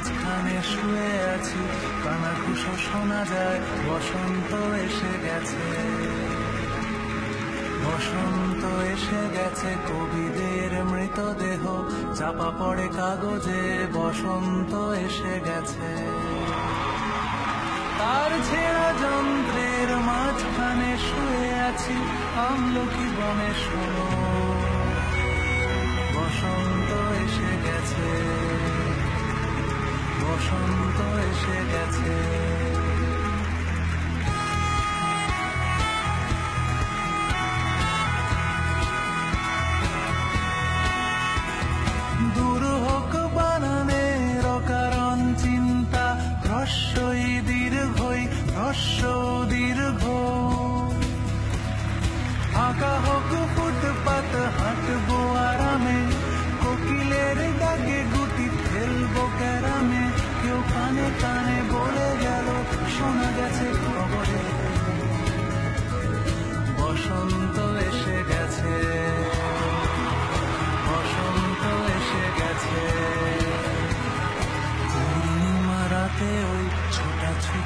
মাঝখানে শুয়ে আছি। কানা কুশো শোনা যায়, বসন্ত এসে গেছে। বসন্ত এসে গেছে, কবিদের মৃতদেহ। চাপা পড়ে কাগজে, বসন্ত এসে গেছে। তার ছেঁড়া যন্ত্রের মাঝখানে শুয়ে আছি। আমলকি বনে শোনো। এসে গেছে। দূর হোক চিন্তা হ্রস্বই দীর্ঘই হ্রস্ব দীর্ঘ। আঁকা হোক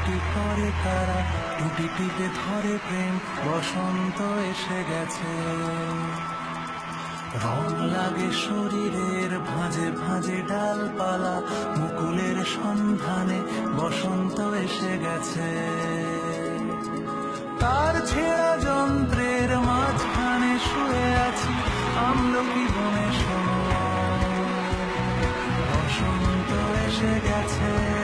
ছোটাছুটি করে তারা টুটি টিপে ধরে প্রেম। বসন্ত এসে গেছে। রং লাগে শরীরের ভাঁজে ভাঁজে ডালপালা, মুকুলের সন্ধানে বসন্ত এসে গেছে। তার ছেঁড়া যন্ত্রের মাঝখানে শুয়ে আছি, আমলকি বনে শোনো বসন্ত এসে গেছে।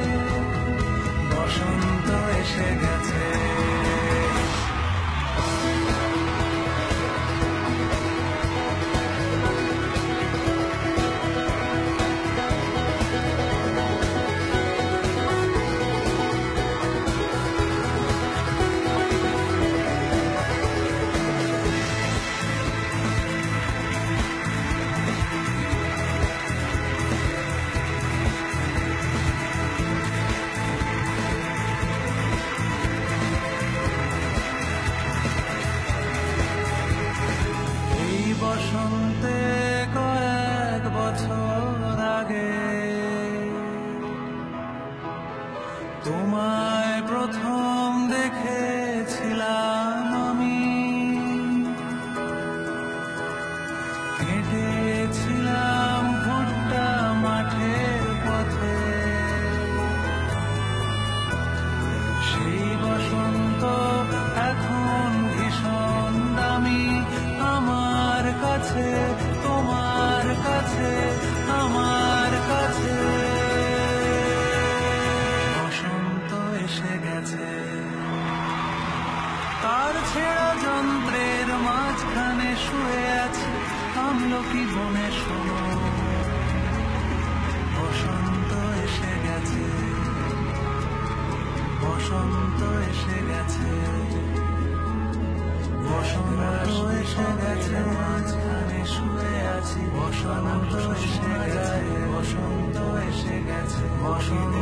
তোমায় প্রথম দেখেছিলাম আমি। হেঁটেছিলাম আমলকি বনে শোনো বসন্ত এসে গেছে, বসন্ত এসে গেছে, বসন্ত এসে গেছে শুয়ে আছি, বসন্ত এসে গেছে, বসন্ত এসে গেছে, বসন্ত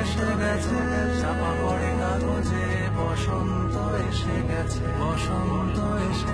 এসে গেছে, চাপা পড়ে কাগজে, বসন্ত এসে গেছে, বসন্ত এসে